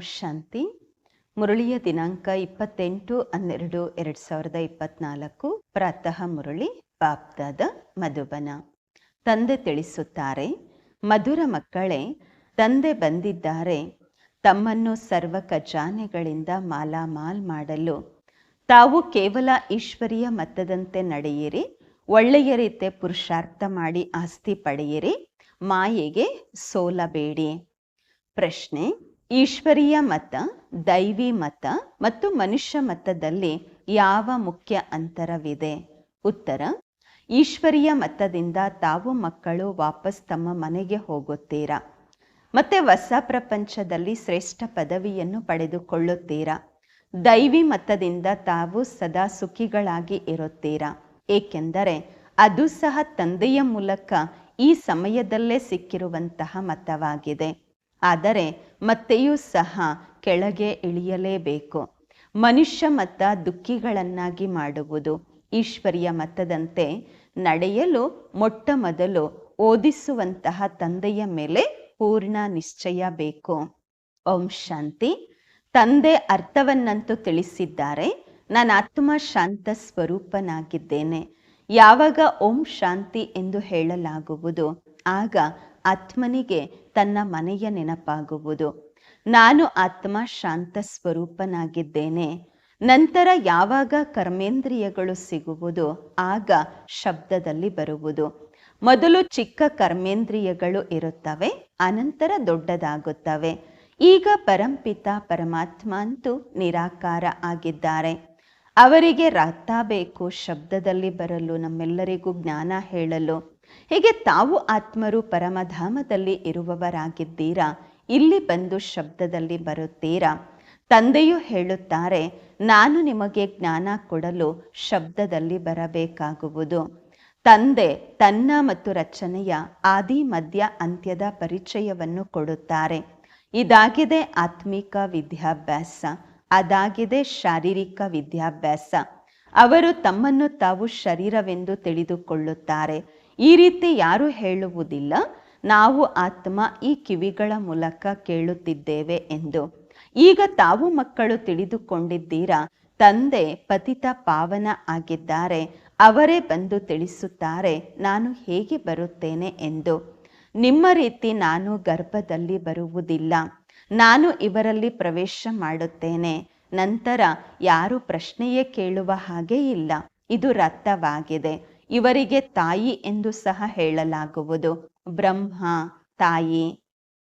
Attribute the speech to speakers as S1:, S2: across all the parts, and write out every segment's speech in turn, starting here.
S1: ಶಾಂತಿ. ಮುರಳಿಯ ದಿನಾಂಕ ಇಪ್ಪತ್ತೆಂಟು ಹನ್ನೆರಡು ಎರಡ್ ಸಾವಿರದ ಇಪ್ಪತ್ನಾಲ್ಕು. ಪ್ರಾತಃ ಮುರಳಿ, ಬಾಪ್ದಾದ ಮಧುಬನ. ತಂದೆ ತಿಳಿಸುತ್ತಾರೆ, ಮಧುರ ಮಕ್ಕಳೇ, ತಂದೆ ಬಂದಿದ್ದಾರೆ. ತಮ್ಮನ್ನು ಸರ್ವ ಖಜಾನೆಗಳಿಂದ ಮಾಲಾಮಾಲ್ ಮಾಡಲು. ತಾವು ಕೇವಲ ಈಶ್ವರಿಯ ಮತದಂತೆ ನಡೆಯಿರಿ. ಒಳ್ಳೆಯ ರೀತಿ ಪುರುಷಾರ್ಥ ಮಾಡಿ ಆಸ್ತಿ ಪಡೆಯಿರಿ. ಮಾಯೆಗೆ ಸೋಲಬೇಡಿ. ಪ್ರಶ್ನೆ ಈಶ್ವರೀಯ ಮತ, ದೈವಿ ಮತ ಮತ್ತು ಮನುಷ್ಯ ಮತದಲ್ಲಿ ಯಾವ ಮುಖ್ಯ ಅಂತರವಿದೆ? ಉತ್ತರ, ಈಶ್ವರೀಯ ಮತದಿಂದ ತಾವು ಮಕ್ಕಳು ವಾಪಸ್ ತಮ್ಮ ಮನೆಗೆ ಹೋಗುತ್ತೀರಾ? ಮತ್ತೆ ಹೊಸ ಪ್ರಪಂಚದಲ್ಲಿ ಶ್ರೇಷ್ಠ ಪದವಿಯನ್ನು ಪಡೆದುಕೊಳ್ಳುತ್ತೀರಾ? ದೈವಿ ಮತದಿಂದ ತಾವು ಸದಾ ಸುಖಿಗಳಾಗಿ ಇರುತ್ತೀರಾ? ಏಕೆಂದರೆ ಅದು ಸಹ ತಂದೆಯ ಮೂಲಕ ಈ ಸಮಯದಲ್ಲೇ ಸಿಕ್ಕಿರುವಂತಹ ಮತವಾಗಿದೆ. ಆದರೆ ಮತ್ತೆಯೂ ಸಹ ಕೆಳಗೆ ಇಳಿಯಲೇಬೇಕು. ಮನುಷ್ಯ ಮತ ದುಃಖಿಗಳನ್ನಾಗಿ ಮಾಡುವುದು ಈಶ್ವರಿಯ ಮತದಂತೆ ನಡೆಯಲು ಮೊಟ್ಟ ಮೊದಲು ಓದಿಸುವಂತಹ ತಂದೆಯ ಮೇಲೆ ಪೂರ್ಣ ನಿಶ್ಚಯ ಬೇಕು. ಓಂ ಶಾಂತಿ. ತಂದೆ ಅರ್ಥವನ್ನಂತೂ ತಿಳಿಸಿದ್ದಾರೆ. ನಾನು ಆತ್ಮ ಶಾಂತ ಸ್ವರೂಪನಾಗಿದ್ದೇನೆ. ಯಾವಾಗ ಓಂ ಶಾಂತಿ ಎಂದು ಹೇಳಲಾಗುವುದು, ಆಗ ಆತ್ಮನಿಗೆ ತನ್ನ ಮನೆಯ ನೆನಪಾಗುವುದು. ನಾನು ಆತ್ಮ ಶಾಂತ ಸ್ವರೂಪನಾಗಿದ್ದೇನೆ. ನಂತರ ಯಾವಾಗ ಕರ್ಮೇಂದ್ರಿಯಗಳು ಸಿಗುವುದು, ಆಗ ಶಬ್ದದಲ್ಲಿ ಬರುವುದು. ಮೊದಲು ಚಿಕ್ಕ ಕರ್ಮೇಂದ್ರಿಯಗಳು ಇರುತ್ತವೆ, ಅನಂತರ ದೊಡ್ಡದಾಗುತ್ತವೆ. ಈಗ ಪರಂಪಿತ ಪರಮಾತ್ಮ ಅಂತೂ ನಿರಾಕಾರ ಆಗಿದ್ದಾರೆ. ಅವರಿಗೆ ರಾತ ಬೇಕು, ಶಬ್ದದಲ್ಲಿ ಬರಲು, ನಮ್ಮೆಲ್ಲರಿಗೂ ಜ್ಞಾನ ಹೇಳಲು. ಹೀಗೆ ತಾವು ಆತ್ಮರು ಪರಮಧಾಮದಲ್ಲಿ ಇರುವವರಾಗಿದ್ದೀರಾ? ಇಲ್ಲಿ ಬಂದು ಶಬ್ದದಲ್ಲಿ ಬರುತ್ತೀರಾ? ತಂದೆಯು ಹೇಳುತ್ತಾರೆ, ನಾನು ನಿಮಗೆ ಜ್ಞಾನ ಕೊಡಲು ಶಬ್ದದಲ್ಲಿ ಬರಬೇಕಾಗುವುದು. ತಂದೆ ತನ್ನ ಮತ್ತು ರಚನೆಯ ಆದಿ, ಮಧ್ಯ, ಅಂತ್ಯದ ಪರಿಚಯವನ್ನು ಕೊಡುತ್ತಾರೆ. ಇದಾಗಿದೆ ಆತ್ಮಿಕ ವಿದ್ಯಾಭ್ಯಾಸ, ಅದಾಗಿದೆ ಶಾರೀರಿಕ ವಿದ್ಯಾಭ್ಯಾಸ. ಅವರು ತಮ್ಮನ್ನು ತಾವು ಶರೀರವೆಂದು ತಿಳಿದುಕೊಳ್ಳುತ್ತಾರೆ. ಈ ರೀತಿ ಯಾರು ಹೇಳುವುದಿಲ್ಲ. ನಾವು ಆತ್ಮ ಈ ಕಿವಿಗಳ ಮೂಲಕ ಕೇಳುತ್ತಿದ್ದೇವೆ ಎಂದು. ಈಗ ತಾವು ಮಕ್ಕಳು ತಿಳಿದುಕೊಂಡಿದ್ದೀರಾ? ತಂದೆ ಪತಿತ ಪಾವನ ಆಗಿದ್ದಾರೆ. ಅವರೇ ಬಂದು ತಿಳಿಸುತ್ತಾರೆ, ನಾನು ಹೇಗೆ ಬರುತ್ತೇನೆ ಎಂದು. ನಿಮ್ಮ ರೀತಿ ನಾನು ಗರ್ಭದಲ್ಲಿ ಬರುವುದಿಲ್ಲ. ನಾನು ಇವರಲ್ಲಿ ಪ್ರವೇಶ ಮಾಡುತ್ತೇನೆ. ನಂತರ ಯಾರು ಪ್ರಶ್ನೆಯೇ ಕೇಳುವ ಹಾಗೆ ಇಲ್ಲ. ಇದು ರಥವಾಗಿದೆ ಇವರಿಗೆ ತಾಯಿ ಎಂದು ಸಹ ಹೇಳಲಾಗುವುದು. ಬ್ರಹ್ಮ, ತಾಯಿ,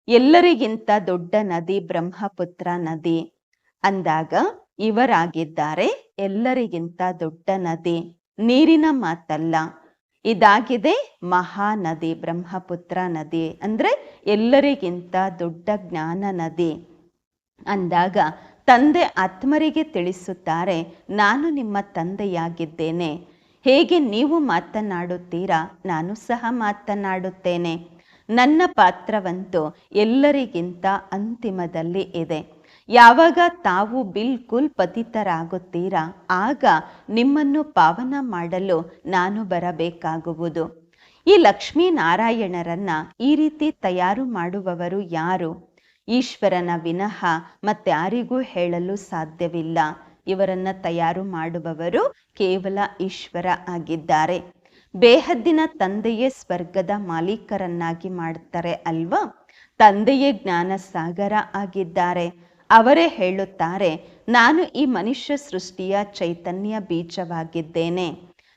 S1: ಎಲ್ಲರಿಗಿಂತ ದೊಡ್ಡ ನದಿ ಬ್ರಹ್ಮಪುತ್ರ ನದಿ. ಅಂದಾಗ ಇವರಾಗಿದ್ದಾರೆ, ಎಲ್ಲರಿಗಿಂತ ದೊಡ್ಡ ನದಿ. ನೀರಿನ ಮಾತಲ್ಲ, ಇದಾಗಿದೆ ಮಹಾನದಿ ಬ್ರಹ್ಮಪುತ್ರ ನದಿ. ಅಂದ್ರೆ ಎಲ್ಲರಿಗಿಂತ ದೊಡ್ಡ ಜ್ಞಾನ ನದಿ. ಅಂದಾಗ ತಂದೆ ಆತ್ಮರಿಗೆ ತಿಳಿಸುತ್ತಾರೆ, ನಾನು ನಿಮ್ಮ ತಂದೆಯಾಗಿದ್ದೇನೆ. ಹೇಗೆ ನೀವು ಮಾತನಾಡುತ್ತೀರಾ? ನಾನು ಸಹ ಮಾತನಾಡುತ್ತೇನೆ. ನನ್ನ ಪಾತ್ರವಂತೂ ಎಲ್ಲರಿಗಿಂತ ಅಂತಿಮದಲ್ಲಿ ಇದೆ. ಯಾವಾಗ ತಾವು ಬಿಲ್ಕುಲ್ ಪತಿತರಾಗುತ್ತೀರಾ, ಆಗ ನಿಮ್ಮನ್ನು ಪಾವನ ಮಾಡಲು ನಾನು ಬರಬೇಕಾಗುವುದು. ಈ ಲಕ್ಷ್ಮೀನಾರಾಯಣರನ್ನ ಈ ರೀತಿ ತಯಾರು ಮಾಡುವವರು ಯಾರು? ಈಶ್ವರನ ವಿನಃ ಮತ್ತಾರಿಗೂ ಹೇಳಲು ಸಾಧ್ಯವಿಲ್ಲ. ಇವರನ್ನ ತಯಾರು ಮಾಡುವವರು ಕೇವಲ ಈಶ್ವರ ಆಗಿದ್ದಾರೆ. ಬೇಹದ್ದಿನ ತಂದೆಯೇ ಸ್ವರ್ಗದ ಮಾಲೀಕರನ್ನಾಗಿ ಮಾಡುತ್ತಾರೆ ಅಲ್ವಾ? ತಂದೆಯೇ ಜ್ಞಾನ ಸಾಗರ ಆಗಿದ್ದಾರೆ. ಅವರೇ ಹೇಳುತ್ತಾರೆ, ನಾನು ಈ ಮನುಷ್ಯ ಸೃಷ್ಟಿಯ ಚೈತನ್ಯ ಬೀಜವಾಗಿದ್ದೇನೆ.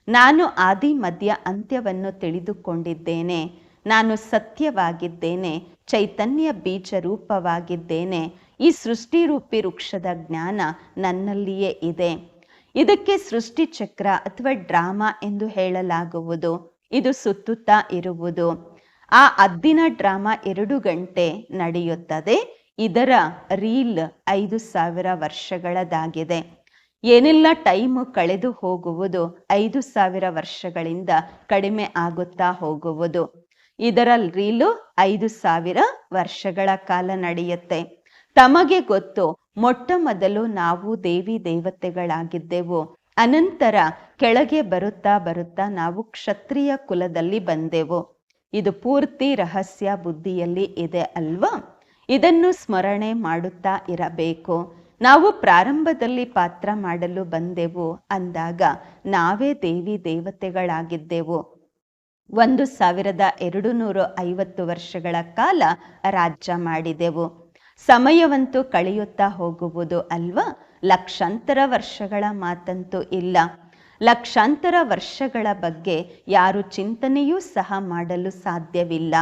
S1: ನಾನು ಆದಿ ಮಧ್ಯ ಅಂತ್ಯವನ್ನು ತಿಳಿದುಕೊಂಡಿದ್ದೇನೆ. ನಾನು ಸತ್ಯವಾಗಿದ್ದೇನೆ, ಚೈತನ್ಯ ಬೀಜ ರೂಪವಾಗಿದ್ದೇನೆ. ಈ ಸೃಷ್ಟಿ ರೂಪಿ ವೃಕ್ಷದ ಜ್ಞಾನ ನನ್ನಲ್ಲಿಯೇ ಇದೆ. ಇದಕ್ಕೆ ಸೃಷ್ಟಿ ಚಕ್ರ ಅಥವಾ ಡ್ರಾಮಾ ಎಂದು ಹೇಳಲಾಗುವುದು. ಇದು ಸುತ್ತುತ್ತಾ ಇರುವುದು. ಆ ಅದ್ದಿನ ಡ್ರಾಮಾ ಎರಡು ಗಂಟೆ ನಡೆಯುತ್ತದೆ. ಇದರ ರೀಲ್ ಐದು ಸಾವಿರ ವರ್ಷಗಳದಾಗಿದೆ. ಏನೆಲ್ಲ ಟೈಮ್ ಕಳೆದು ಹೋಗುವುದು ಐದು ಸಾವಿರ ವರ್ಷಗಳಿಂದ ಕಡಿಮೆ ಆಗುತ್ತಾ ಹೋಗುವುದು. ಇದರ ರೀಲು ಐದು ಸಾವಿರ ವರ್ಷಗಳ ಕಾಲ ನಡೆಯುತ್ತೆ. ತಮಗೆ ಗೊತ್ತು, ಮೊಟ್ಟ ಮೊದಲು ನಾವು ದೇವಿ ದೇವತೆಗಳಾಗಿದ್ದೆವು. ಅನಂತರ ಕೆಳಗೆ ಬರುತ್ತಾ ಬರುತ್ತಾ ನಾವು ಕ್ಷತ್ರಿಯ ಕುಲದಲ್ಲಿ ಬಂದೆವು. ಇದು ಪೂರ್ತಿ ರಹಸ್ಯ ಬುದ್ಧಿಯಲ್ಲಿ ಇದೆ ಅಲ್ವಾ? ಇದನ್ನು ಸ್ಮರಣೆ ಮಾಡುತ್ತಾ ಇರಬೇಕು. ನಾವು ಪ್ರಾರಂಭದಲ್ಲಿ ಪಾತ್ರ ಮಾಡಲು ಬಂದೆವು. ಅಂದಾಗ ನಾವೇ ದೇವಿ ದೇವತೆಗಳಾಗಿದ್ದೆವು. ಒಂದು ಸಾವಿರದ ಎರಡು ನೂರು ಐವತ್ತು ವರ್ಷಗಳ ಕಾಲ ರಾಜ್ಯ ಮಾಡಿದೆವು. ಸಮಯವಂತೂ ಕಳೆಯುತ್ತಾ ಹೋಗುವುದು ಅಲ್ವಾ? ಲಕ್ಷಾಂತರ ವರ್ಷಗಳ ಮಾತಂತೂ ಇಲ್ಲ. ಲಕ್ಷಾಂತರ ವರ್ಷಗಳ ಬಗ್ಗೆ ಯಾರು ಚಿಂತನೆಯೂ ಸಹ ಮಾಡಲು ಸಾಧ್ಯವಿಲ್ಲ.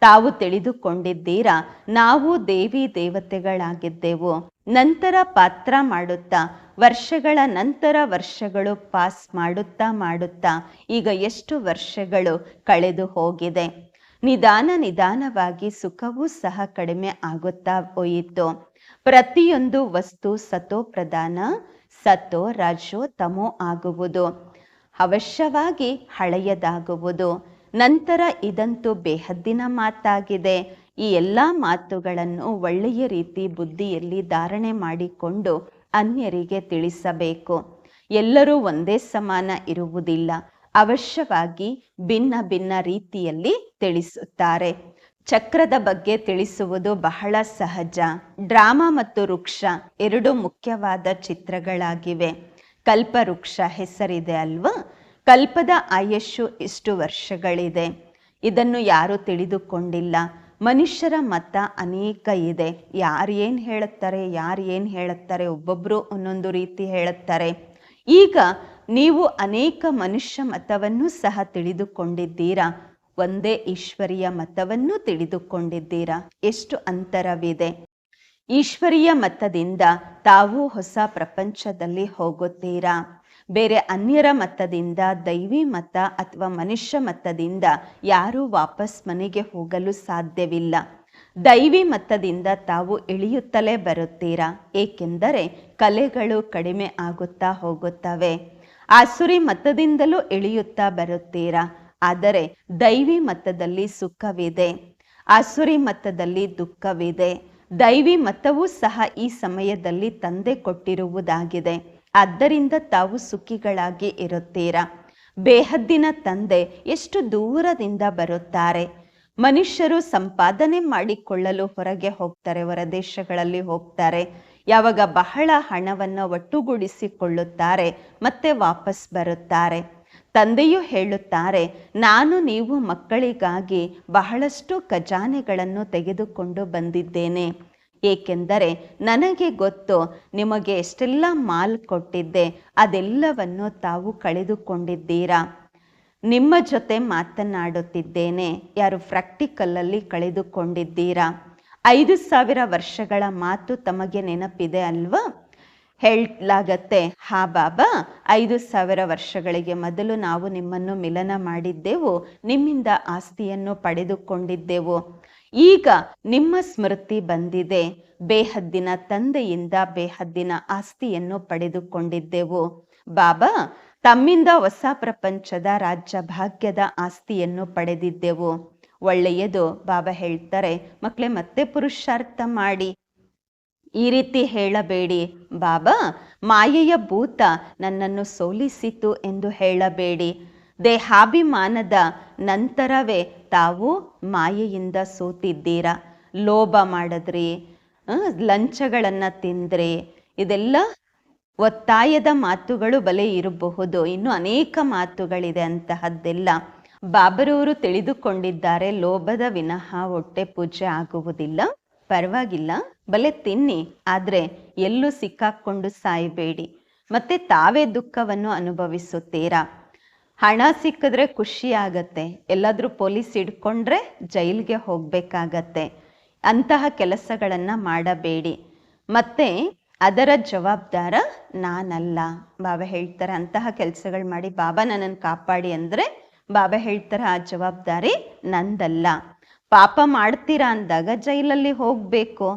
S1: ತಾವು ತಿಳಿದುಕೊಂಡಿದ್ದೀರಾ, ನಾವು ದೇವಿ ದೇವತೆಗಳಾಗಿದ್ದೆವು. ನಂತರ ಪಾತ್ರ ಮಾಡುತ್ತಾ, ವರ್ಷಗಳ ನಂತರ ವರ್ಷಗಳು ಪಾಸ್ ಮಾಡುತ್ತಾ ಮಾಡುತ್ತಾ, ಈಗ ಎಷ್ಟು ವರ್ಷಗಳು ಕಳೆದು ಹೋಗಿದೆ? ನಿಧಾನ ನಿಧಾನವಾಗಿ ಸುಖವೂ ಸಹ ಕಡಿಮೆ ಆಗುತ್ತಾ ಹೋಯಿತು. ಪ್ರತಿಯೊಂದು ವಸ್ತು ಸತೋ ಪ್ರಧಾನ, ಸತೋ ರಾಜೋ ತಮೋ ಆಗುವುದು. ಅವಶ್ಯವಾಗಿ ಹಳೆಯದಾಗುವುದು. ನಂತರ ಇದಂತೂ ಬೇಹದ್ದಿನ ಮಾತಾಗಿದೆ. ಈ ಎಲ್ಲ ಮಾತುಗಳನ್ನು ಒಳ್ಳೆಯ ರೀತಿ ಬುದ್ಧಿಯಲ್ಲಿ ಧಾರಣೆ ಮಾಡಿಕೊಂಡು ಅನ್ಯರಿಗೆ ತಿಳಿಸಬೇಕು. ಎಲ್ಲರೂ ಒಂದೇ ಸಮಾನ ಇರುವುದಿಲ್ಲ. ಅವಶ್ಯವಾಗಿ ಭಿನ್ನ ಭಿನ್ನ ರೀತಿಯಲ್ಲಿ ತಿಳಿಸುತ್ತಾರೆ. ಚಕ್ರದ ಬಗ್ಗೆ ತಿಳಿಸುವುದು ಬಹಳ ಸಹಜ. ಡ್ರಾಮಾ ಮತ್ತು ವೃಕ್ಷ ಎರಡು ಮುಖ್ಯವಾದ ಚಿತ್ರಗಳಾಗಿವೆ. ಕಲ್ಪವೃಕ್ಷ ಹೆಸರಿದೆ ಅಲ್ವಾ? ಕಲ್ಪದ ಆಯಸ್ಸು ಇಷ್ಟು ವರ್ಷಗಳಿದೆ. ಇದನ್ನು ಯಾರು ತಿಳಿದುಕೊಂಡಿಲ್ಲ. ಮನುಷ್ಯರ ಮತ ಅನೇಕ ಇದೆ. ಯಾರು ಏನು ಹೇಳುತ್ತಾರೆ, ಯಾರು ಏನು ಹೇಳುತ್ತಾರೆ ಒಬ್ಬೊಬ್ಬರು ಒಂದೊಂದು ರೀತಿ ಹೇಳುತ್ತಾರೆ. ಈಗ ನೀವು ಅನೇಕ ಮನುಷ್ಯ ಮತವನ್ನು ಸಹ ತಿಳಿದುಕೊಂಡಿದ್ದೀರಾ? ಒಂದೇ ಈಶ್ವರಿಯ ಮತವನ್ನು ತಿಳಿದುಕೊಂಡಿದ್ದೀರಾ? ಎಷ್ಟು ಅಂತರವಿದೆ? ಈಶ್ವರೀಯ ಮತದಿಂದ ತಾವು ಹೊಸ ಪ್ರಪಂಚದಲ್ಲಿ ಹೋಗುತ್ತೀರಾ? ಬೇರೆ ಅನ್ಯರ ಮತದಿಂದ ದೈವಿ ಮತ ಅಥವಾ ಮನುಷ್ಯ ಮತದಿಂದ ಯಾರೂ ವಾಪಸ್ ಮನೆಗೆ ಹೋಗಲು ಸಾಧ್ಯವಿಲ್ಲ. ದೈವಿ ಮತದಿಂದ ತಾವು ಇಳಿಯುತ್ತಲೇ ಬರುತ್ತೀರಾ? ಏಕೆಂದರೆ ಕಲೆಗಳು ಕಡಿಮೆ ಆಗುತ್ತಾ ಹೋಗುತ್ತವೆ. ಆಸುರಿ ಮತದಿಂದಲೂ ಇಳಿಯುತ್ತಾ ಬರುತ್ತೀರಾ? ಆದರೆ ದೈವಿ ಮತದಲ್ಲಿ ಸುಖವಿದೆ. ಆಸುರಿ ಮತದಲ್ಲಿ ದುಃಖವಿದೆ. ದೈವಿ ಮತವೂ ಸಹ ಈ ಸಮಯದಲ್ಲಿ ತಂದೆ ಕೊಟ್ಟಿರುವುದಾಗಿದೆ. ಆದ್ದರಿಂದ ತಾವು ಸುಖಿಗಳಾಗಿ ಇರುತ್ತೀರಾ? ಬೇಹದ್ದಿನ ತಂದೆ ಎಷ್ಟು ದೂರದಿಂದ ಬರುತ್ತಾರೆ? ಮನುಷ್ಯರು ಸಂಪಾದನೆ ಮಾಡಿಕೊಳ್ಳಲು ಹೊರಗೆ ಹೋಗ್ತಾರೆ, ಹೊರದೇಶಗಳಲ್ಲಿ ಹೋಗ್ತಾರೆ. ಯಾವಾಗ ಬಹಳ ಹಣವನ್ನು ಒಟ್ಟುಗೂಡಿಸಿಕೊಳ್ಳುತ್ತಾರೆ, ಮತ್ತೆ ವಾಪಸ್ ಬರುತ್ತಾರೆ. ತಂದೆಯು ಹೇಳುತ್ತಾರೆ, ನಾನು ನೀವು ಮಕ್ಕಳಿಗಾಗಿ ಬಹಳಷ್ಟು ಖಜಾನೆಗಳನ್ನು ತೆಗೆದುಕೊಂಡು ಬಂದಿದ್ದೇನೆ. ಏಕೆಂದರೆ ನನಗೆ ಗೊತ್ತು, ನಿಮಗೆ ಎಷ್ಟೆಲ್ಲ ಮಾಲ್ ಕೊಟ್ಟಿದ್ದೆ, ಅದೆಲ್ಲವನ್ನು ತಾವು ಕಳೆದುಕೊಂಡಿದ್ದೀರಾ. ನಿಮ್ಮ ಜೊತೆ ಮಾತನಾಡುತ್ತಿದ್ದೇನೆ. ಯಾರು ಪ್ರಾಕ್ಟಿಕಲಲ್ಲಿ ಕಳೆದುಕೊಂಡಿದ್ದೀರಾ? ಐದು ಸಾವಿರ ವರ್ಷಗಳ ಮಾತು ತಮಗೆ ನೆನಪಿದೆ ಅಲ್ವಾ? ಹೇಳಲಾಗತ್ತೆ, ಹಾ ಬಾಬಾ, ಐದು ಸಾವಿರ ವರ್ಷಗಳಿಗೆ ಮೊದಲು ನಾವು ನಿಮ್ಮನ್ನು ಮಿಲನ ಮಾಡಿದ್ದೆವು, ನಿಮ್ಮಿಂದ ಆಸ್ತಿಯನ್ನು ಪಡೆದುಕೊಂಡಿದ್ದೆವು. ಈಗ ನಿಮ್ಮ ಸ್ಮೃತಿ ಬಂದಿದೆ, ಬೇಹದ್ದಿನ ತಂದೆಯಿಂದ ಬೇಹದ್ದಿನ ಆಸ್ತಿಯನ್ನು ಪಡೆದುಕೊಂಡಿದ್ದೆವು. ಬಾಬಾ, ತಮ್ಮಿಂದ ಹೊಸ ಪ್ರಪಂಚದ ರಾಜ್ಯ ಭಾಗ್ಯದ ಆಸ್ತಿಯನ್ನು ಪಡೆದಿದ್ದೆವು. ಒಳ್ಳೆಯದು. ಬಾಬಾ ಹೇಳ್ತಾರೆ ಮಕ್ಕಳೇ ಮತ್ತೆ ಪುರುಷಾರ್ಥ ಮಾಡಿ. ಈ ರೀತಿ ಹೇಳಬೇಡಿ. ಬಾಬಾ, ಮಾಯೆಯ ಭೂತ ನನ್ನನ್ನು ಸೋಲಿಸಿತು ಎಂದು ಹೇಳಬೇಡಿ. ದೇಹಾಭಿಮಾನದ ನಂತರವೇ ತಾವು ಮಾಯೆಯಿಂದ ಸೋತಿದ್ದೀರಾ? ಲೋಭ ಮಾಡಿದ್ರಿ ಲಂಚಗಳನ್ನು ತಿಂದ್ರಿ. ಇದೆಲ್ಲ ಒತ್ತಾಯದ ಮಾತುಗಳು ಬಲೆ ಇರಬಹುದು. ಇನ್ನು ಅನೇಕ ಮಾತುಗಳಿದೆ ಅಂತಹದ್ದೆಲ್ಲ. ಬಾಬರವರು ತಿಳಿದುಕೊಂಡಿದ್ದಾರೆ, ಲೋಭದ ವಿನಃ ಹೊಟ್ಟೆ ಪೂಜೆ ಆಗುವುದಿಲ್ಲ, ಪರವಾಗಿಲ್ಲ, ಬಲೆ ತಿನ್ನಿ, ಆದರೆ ಎಲ್ಲೂ ಸಿಕ್ಕಾಕೊಂಡು ಸಾಯಬೇಡಿ. ಮತ್ತೆ ತಾವೇ ದುಃಖವನ್ನು ಅನುಭವಿಸುತ್ತೀರಾ? ಹಣ ಸಿಕ್ಕಿದ್ರೆ ಖುಷಿ ಆಗತ್ತೆ, ಎಲ್ಲಾದರೂ ಪೊಲೀಸ್ ಹಿಡ್ಕೊಂಡ್ರೆ ಜೈಲಿಗೆ ಹೋಗ್ಬೇಕಾಗತ್ತೆ. ಅಂತಹ ಕೆಲಸಗಳನ್ನು ಮಾಡಬೇಡಿ. ಮತ್ತೆ ಅದರ ಜವಾಬ್ದಾರ ನಾನಲ್ಲ. ಬಾಬಾ ಹೇಳ್ತಾರೆ, ಅಂತಹ ಕೆಲಸಗಳು ಮಾಡಿ ಬಾಬಾ ನನ್ನನ್ನು ಕಾಪಾಡಿ ಅಂದರೆ ಬಾಬಾ ಹೇಳ್ತಾರೆ, ಆ ಜವಾಬ್ದಾರಿ ನಂದಲ್ಲ. ಪಾಪ ಮಾಡ್ತೀರಾ ಅಂದಾಗ ಜೈಲಲ್ಲಿ ಹೋಗಬೇಕು.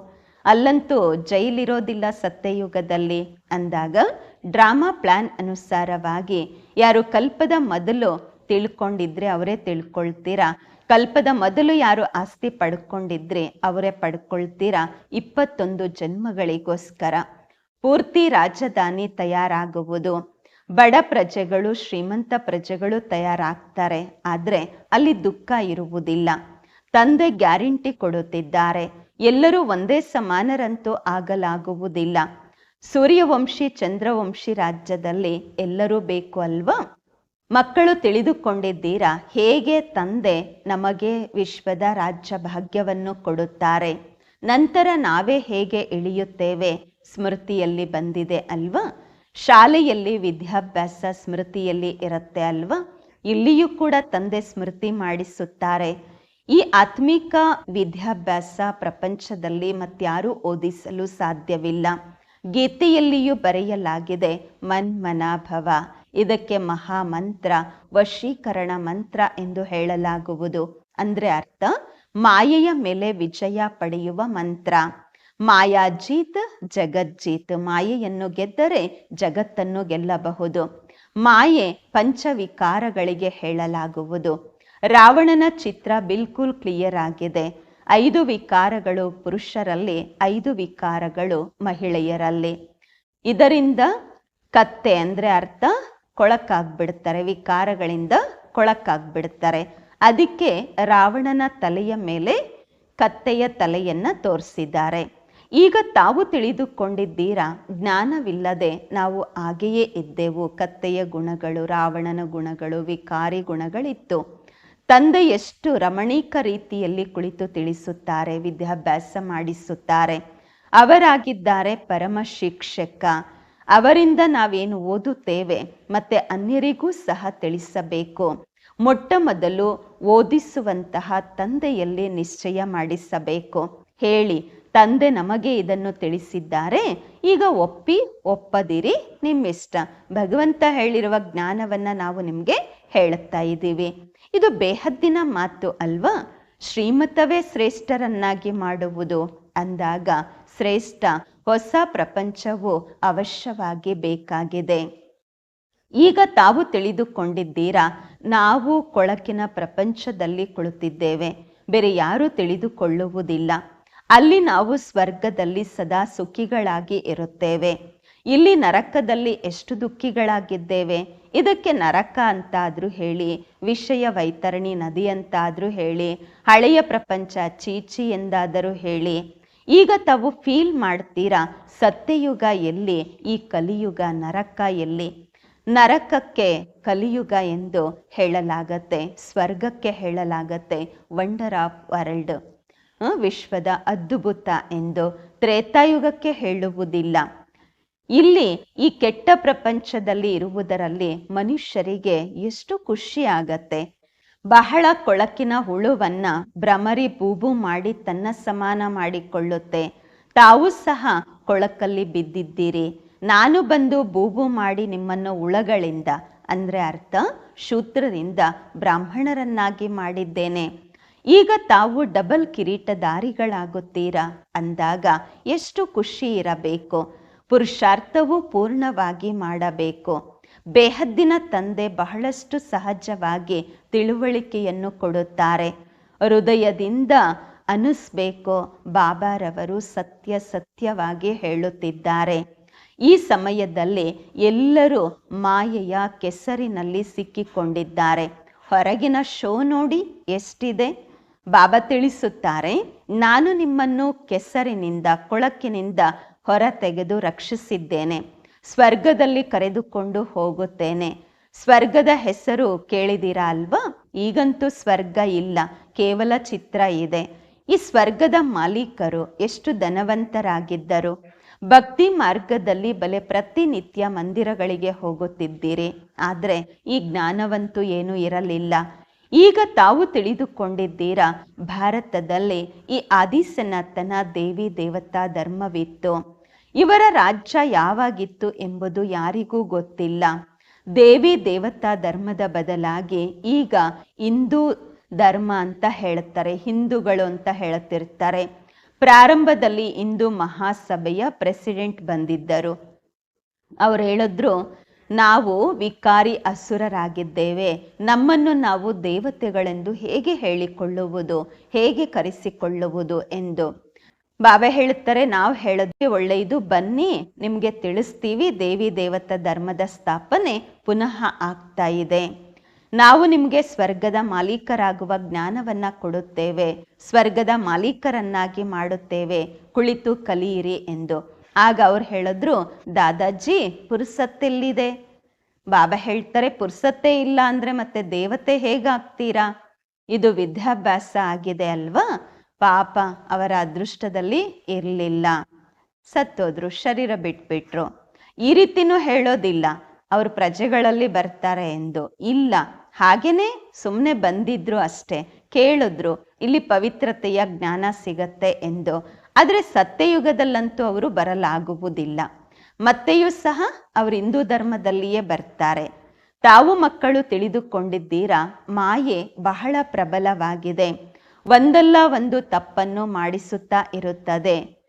S1: ಅಲ್ಲಂತೂ ಜೈಲಿರೋದಿಲ್ಲ ಸತ್ಯಯುಗದಲ್ಲಿ ಅಂದಾಗ ಡ್ರಾಮಾ ಪ್ಲಾನ್ ಅನುಸಾರವಾಗಿ ಯಾರು ಕಲ್ಪದ ಮೊದಲು ತಿಳ್ಕೊಂಡಿದ್ರೆ ಅವರೇ ತಿಳ್ಕೊಳ್ತೀರಾ? ಕಲ್ಪದ ಮೊದಲು ಯಾರು ಆಸ್ತಿ ಪಡ್ಕೊಂಡಿದ್ರೆ ಅವರೇ ಪಡ್ಕೊಳ್ತೀರಾ? ಇಪ್ಪತ್ತೊಂದು ಜನ್ಮಗಳಿಗೋಸ್ಕರ ಪೂರ್ತಿ ರಾಜಧಾನಿ ತಯಾರಾಗುವುದು ಬಡ ಪ್ರಜೆಗಳು, ಶ್ರೀಮಂತ ಪ್ರಜೆಗಳು ತಯಾರಾಗ್ತಾರೆ. ಆದರೆ ಅಲ್ಲಿ ದುಃಖ ಇರುವುದಿಲ್ಲ. ತಂದೆ ಗ್ಯಾರಂಟಿ ಕೊಡುತ್ತಿದ್ದಾರೆ. ಎಲ್ಲರೂ ಒಂದೇ ಸಮಾನರಂತೂ ಆಗಲಾಗುವುದಿಲ್ಲ. ಸೂರ್ಯವಂಶಿ, ಚಂದ್ರವಂಶಿ ರಾಜ್ಯದಲ್ಲಿ ಎಲ್ಲರೂ ಬೇಕು ಅಲ್ವಾ? ಮಕ್ಕಳು ತಿಳಿದುಕೊಂಡಿದ್ದೀರಾ? ಹೇಗೆ ತಂದೆ ನಮಗೆ ವಿಶ್ವದ ರಾಜ್ಯ ಭಾಗ್ಯವನ್ನು ಕೊಡುತ್ತಾರೆ? ನಂತರ ನಾವೇ ಹೇಗೆ ಇಳಿಯುತ್ತೇವೆ? ಸ್ಮೃತಿಯಲ್ಲಿ ಬಂದಿದೆ ಅಲ್ವಾ? ಶಾಲೆಯಲ್ಲಿ ವಿದ್ಯಾಭ್ಯಾಸ ಸ್ಮೃತಿಯಲ್ಲಿ ಇರುತ್ತೆ ಅಲ್ವಾ? ಇಲ್ಲಿಯೂ ಕೂಡ ತಂದೆ ಸ್ಮೃತಿ ಮಾಡಿಸುತ್ತಾರೆ. ಈ ಆತ್ಮಿಕ ವಿದ್ಯಾಭ್ಯಾಸ ಪ್ರಪಂಚದಲ್ಲಿ ಮತ್ಯಾರೂ ಓದಿಸಲು ಸಾಧ್ಯವಿಲ್ಲ. ಗೀತೆಯಲ್ಲಿಯೂ ಬರೆಯಲಾಗಿದೆ, ಮನ್ಮನಾಭವ. ಇದಕ್ಕೆ ಮಹಾಮಂತ್ರ, ವಶೀಕರಣ ಮಂತ್ರ ಎಂದು ಹೇಳಲಾಗುವುದು. ಅಂದ್ರೆ ಅರ್ಥ, ಮಾಯೆಯ ಮೇಲೆ ವಿಜಯ ಪಡೆಯುವ ಮಂತ್ರ. ಮಾಯಾಜೀತ್ ಜಗಜ್ಜೀತ್. ಮಾಯೆಯನ್ನು ಗೆದ್ದರೆ ಜಗತ್ತನ್ನು ಗೆಲ್ಲಬಹುದು. ಮಾಯೆ ಪಂಚವಿಕಾರಗಳಿಗೆ ಹೇಳಲಾಗುವುದು. ರಾವಣನ ಚಿತ್ರ ಬಿಲ್ಕುಲ್ ಕ್ಲಿಯರ್ ಆಗಿದೆ. ಐದು ವಿಕಾರಗಳು ಪುರುಷರಲ್ಲಿ, ಐದು ವಿಕಾರಗಳು ಮಹಿಳೆಯರಲ್ಲಿ. ಇದರಿಂದ ಕತ್ತೆ ಅಂದ್ರೆ ಅರ್ಥ, ಕೊಳಕಾಗ್ಬಿಡ್ತಾರೆ. ವಿಕಾರಗಳಿಂದ ಕೊಳಕಾಗ್ಬಿಡ್ತಾರೆ. ಅದಕ್ಕೆ ರಾವಣನ ತಲೆಯ ಮೇಲೆ ಕತ್ತೆಯ ತಲೆಯನ್ನ ತೋರಿಸಿದ್ದಾರೆ. ಈಗ ತಾವು ತಿಳಿದುಕೊಂಡಿದ್ದೀರಾ, ಜ್ಞಾನವಿಲ್ಲದೆ ನಾವು ಹಾಗೆಯೇ ಇದ್ದೆವು. ಕತ್ತೆಯ ಗುಣಗಳು, ರಾವಣನ ಗುಣಗಳು, ವಿಕಾರಿ ಗುಣಗಳಿತ್ತು. ತಂದೆ ಎಷ್ಟು ರಮಣೀಕ ರೀತಿಯಲ್ಲಿ ಕುಳಿತು ತಿಳಿಸುತ್ತಾರೆ, ವಿದ್ಯಾಭ್ಯಾಸ ಮಾಡಿಸುತ್ತಾರೆ. ಅವರಾಗಿದ್ದಾರೆ ಪರಮ ಶಿಕ್ಷಕ. ಅವರಿಂದ ನಾವೇನು ಓದುತ್ತೇವೆ? ಮತ್ತೆ ಅನ್ಯರಿಗೂ ಸಹ ತಿಳಿಸಬೇಕು. ಮೊಟ್ಟ ಮೊದಲು ಓದಿಸುವಂತಹ ತಂದೆಯಲ್ಲಿ ನಿಶ್ಚಯ ಮಾಡಿಸಬೇಕು. ಹೇಳಿ ತಂದೆ ನಮಗೆ ಇದನ್ನು ತಿಳಿಸಿದ್ದಾರೆ. ಈಗ ಒಪ್ಪಿ, ಒಪ್ಪದಿರಿ, ನಿಮ್ಮಿಷ್ಟ. ಭಗವಂತ ಹೇಳಿರುವ ಜ್ಞಾನವನ್ನ ನಾವು ನಿಮಗೆ ಹೇಳುತ್ತಾ ಇದ್ದೀವಿ. ಇದು ಬೇಹದ್ದಿನ ಮಾತು ಅಲ್ವಾ? ಶ್ರೀಮತವೇ ಶ್ರೇಷ್ಠರನ್ನಾಗಿ ಮಾಡುವುದು ಅಂದಾಗ ಶ್ರೇಷ್ಠ ಹೊಸ ಪ್ರಪಂಚವು ಅವಶ್ಯವಾಗಿ ಬೇಕಾಗಿದೆ. ಈಗ ತಾವು ತಿಳಿದುಕೊಂಡಿದ್ದೀರಾ? ನಾವು ಕೊಳಕಿನ ಪ್ರಪಂಚದಲ್ಲಿ ಕುಳಿತಿದ್ದೇವೆ. ಬೇರೆ ಯಾರೂ ತಿಳಿದುಕೊಳ್ಳುವುದಿಲ್ಲ. ಅಲ್ಲಿ ನಾವು ಸ್ವರ್ಗದಲ್ಲಿ ಸದಾ ಸುಖಿಗಳಾಗಿ ಇರುತ್ತೇವೆ. ಇಲ್ಲಿ ನರಕದಲ್ಲಿ ಎಷ್ಟು ದುಃಖಿಗಳಾಗಿದ್ದೇವೆ. ಇದಕ್ಕೆ ನರಕ ಅಂತಾದ್ರೂ ಹೇಳಿ, ವಿಷಯ ವೈತರಣಿ ನದಿ ಅಂತಾದ್ರೂ ಹೇಳಿ, ಹಳೆಯ ಪ್ರಪಂಚ ಚೀಚಿ ಎಂದಾದರೂ ಹೇಳಿ, ಈಗ ತಾವು ಫೀಲ್ ಮಾಡ್ತೀರಾ, ಸತ್ಯಯುಗ ಎಲ್ಲಿ, ಈ ಕಲಿಯುಗ ನರಕ ಎಲ್ಲಿ? ನರಕಕ್ಕೆ ಕಲಿಯುಗ ಎಂದು ಹೇಳಲಾಗತ್ತೆ, ಸ್ವರ್ಗಕ್ಕೆ ಹೇಳಲಾಗತ್ತೆ ವಂಡರ್ ಆಫ್ ವರ್ಲ್ಡ್ ವಿಶ್ವದ ಅದ್ಭುತ ಎಂದು ತ್ರೇತಾಯುಗಕ್ಕೆ ಹೇಳುವುದಿಲ್ಲ. ಇಲ್ಲಿ ಈ ಕೆಟ್ಟ ಪ್ರಪಂಚದಲ್ಲಿ ಇರುವುದರಲ್ಲಿ ಮನುಷ್ಯರಿಗೆ ಎಷ್ಟು ಖುಷಿ ಆಗತ್ತೆ. ಬಹಳ ಕೊಳಕಿನ ಹುಳುವನ್ನ ಭ್ರಮರಿ ಬೂಬು ಮಾಡಿ ತನ್ನ ಸಮಾನ ಮಾಡಿಕೊಳ್ಳುತ್ತೆ. ತಾವು ಸಹ ಕೊಳಕಲ್ಲಿ ಬಿದ್ದಿದ್ದೀರಿ. ನಾನು ಬಂದು ಬೂಬು ಮಾಡಿ ನಿಮ್ಮನ್ನು ಹುಳಗಳಿಂದ, ಅಂದ್ರೆ ಅರ್ಥ ಶೂದ್ರರಿಂದ ಬ್ರಾಹ್ಮಣರನ್ನಾಗಿ ಮಾಡಿದ್ದೇನೆ. ಈಗ ತಾವು ಡಬಲ್ ಕಿರೀಟಧಾರಿಗಳಾಗುತ್ತೀರಾ? ಅಂದಾಗ ಎಷ್ಟು ಖುಷಿ ಇರಬೇಕು? ಪುರುಷಾರ್ಥವು ಪೂರ್ಣವಾಗಿ ಮಾಡಬೇಕು. ಬೇಹದ್ದಿನ ತಂದೆ ಬಹಳಷ್ಟು ಸಹಜವಾಗಿ ತಿಳುವಳಿಕೆಯನ್ನು ಕೊಡುತ್ತಾರೆ. ಹೃದಯದಿಂದ ಅನಿಸ್ಬೇಕು ಬಾಬಾರವರು ಸತ್ಯ ಸತ್ಯವಾಗಿ ಹೇಳುತ್ತಿದ್ದಾರೆ. ಈ ಸಮಯದಲ್ಲಿ ಎಲ್ಲರೂ ಮಾಯೆಯ ಕೆಸರಿನಲ್ಲಿ ಸಿಕ್ಕಿಕೊಂಡಿದ್ದಾರೆ. ಹೊರಗಿನ ಶೋ ನೋಡಿ ಎಷ್ಟಿದೆ? ಬಾಬಾ ತಿಳಿಸುತ್ತಾರೆ, ನಾನು ನಿಮ್ಮನ್ನು ಕೆಸರಿನಿಂದ, ಕೊಳಕಿನಿಂದ ಹೊರ ತೆಗೆದು ರಕ್ಷಿಸಿದ್ದೇನೆ. ಸ್ವರ್ಗದಲ್ಲಿ ಕರೆದುಕೊಂಡು ಹೋಗುತ್ತೇನೆ. ಸ್ವರ್ಗದ ಹೆಸರು ಕೇಳಿದಿರಾ ಅಲ್ವಾ? ಈಗಂತೂ ಸ್ವರ್ಗ ಇಲ್ಲ, ಕೇವಲ ಚಿತ್ರ ಇದೆ. ಈ ಸ್ವರ್ಗದ ಮಾಲೀಕರು ಎಷ್ಟು ಧನವಂತರಾಗಿದ್ದರು. ಭಕ್ತಿ ಮಾರ್ಗದಲ್ಲಿ ಬಲೆ ಪ್ರತಿನಿತ್ಯ ಮಂದಿರಗಳಿಗೆ ಹೋಗುತ್ತಿದ್ದೀರಿ. ಆದರೆ ಈ ಜ್ಞಾನವಂತೂ ಏನೂ ಇರಲಿಲ್ಲ. ಈಗ ತಾವು ತಿಳಿದುಕೊಂಡಿದ್ದೀರಾ, ಭಾರತದಲ್ಲಿ ಈ ಆದಿಸನಾತನ ದೇವಿ ದೇವತಾ ಧರ್ಮವಿತ್ತು. ಇವರ ರಾಜ್ಯ ಯಾವಾಗಿತ್ತು ಎಂಬುದು ಯಾರಿಗೂ ಗೊತ್ತಿಲ್ಲ. ದೇವಿ ದೇವತಾ ಧರ್ಮದ ಬದಲಾಗಿ ಈಗ ಹಿಂದೂ ಧರ್ಮ ಅಂತ ಹೇಳ್ತಾರೆ, ಹಿಂದೂಗಳು ಅಂತ ಹೇಳ್ತಿರ್ತಾರೆ. ಪ್ರಾರಂಭದಲ್ಲಿ ಹಿಂದೂ ಮಹಾಸಭೆಯ ಪ್ರೆಸಿಡೆಂಟ್ ಬಂದಿದ್ದರು. ಅವ್ರು ಹೇಳಿದ್ರು ನಾವು ವಿಕಾರಿ ಅಸುರರಾಗಿದ್ದೇವೆ. ನಮ್ಮನ್ನು ನಾವು ದೇವತೆಗಳೆಂದು ಹೇಗೆ ಹೇಳಿಕೊಳ್ಳುವುದು, ಹೇಗೆ ಕರೆಸಿಕೊಳ್ಳುವುದು ಎಂದು. ಬಾಬೆ ಹೇಳುತ್ತಾರೆ, ನಾವು ಹೇಳೋದೇ ಒಳ್ಳೆಯದು, ಬನ್ನಿ, ನಿಮಗೆ ತಿಳಿಸ್ತೀವಿ, ದೇವಿ ದೇವತಾ ಧರ್ಮದ ಸ್ಥಾಪನೆ ಪುನಃ ಆಗ್ತಾ ಇದೆ. ನಾವು ನಿಮಗೆ ಸ್ವರ್ಗದ ಮಾಲೀಕರಾಗುವ ಜ್ಞಾನವನ್ನ ಕೊಡುತ್ತೇವೆ, ಸ್ವರ್ಗದ ಮಾಲೀಕರನ್ನಾಗಿ ಮಾಡುತ್ತೇವೆ, ಕುಳಿತು ಕಲಿಯಿರಿ ಎಂದು. ಆಗ ಅವ್ರು ಹೇಳಿದ್ರು, ದಾದಾಜಿ, ಪುರುಸತ್ತೆಲ್ಲಿದೆ? ಬಾಬಾ ಹೇಳ್ತಾರೆ, ಪುರ್ಸತ್ತೇ ಇಲ್ಲ ಅಂದ್ರೆ ಮತ್ತೆ ದೇವತೆ ಹೇಗಾಗ್ತೀರಾ? ಇದು ವಿದ್ಯಾಭ್ಯಾಸ ಆಗಿದೆ ಅಲ್ವಾ? ಪಾಪ, ಅವರ ಅದೃಷ್ಟದಲ್ಲಿ ಇರಲಿಲ್ಲ. ಸತ್ತೋದ್ರು, ಶರೀರ ಬಿಟ್ಬಿಟ್ರು. ಈ ರೀತಿನೂ ಹೇಳೋದಿಲ್ಲ. ಅವರು ಪ್ರಜೆಗಳಲ್ಲಿ ಬರ್ತಾರೆ ಎಂದು. ಇಲ್ಲ. ಹಾಗೇನೆ ಸುಮ್ಮನೆ ಬಂದಿದ್ರು ಅಷ್ಟೇ. ಕೇಳಿದ್ರು, ಇಲ್ಲಿ ಪವಿತ್ರತೆಯ ಜ್ಞಾನ ಸಿಗತ್ತೆ ಎಂದು. ಆದರೆ ಸತ್ಯಯುಗದಲ್ಲಂತೂ ಅವರು ಬರಲಾಗುವುದಿಲ್ಲ. ಮತ್ತೆಯೂ ಸಹ ಅವರು ಹಿಂದೂ ಧರ್ಮದಲ್ಲಿಯೇ ಬರ್ತಾರೆ. ತಾವು ಮಕ್ಕಳು ತಿಳಿದುಕೊಂಡಿದ್ದೀರಾ? ಮಾಯೆ ಬಹಳ ಪ್ರಬಲವಾಗಿದೆ. ಒಂದಲ್ಲ ಒಂದು ತಪ್ಪನ್ನು ಮಾಡಿಸುತ್ತಾ ಇರುತ್ತದೆ.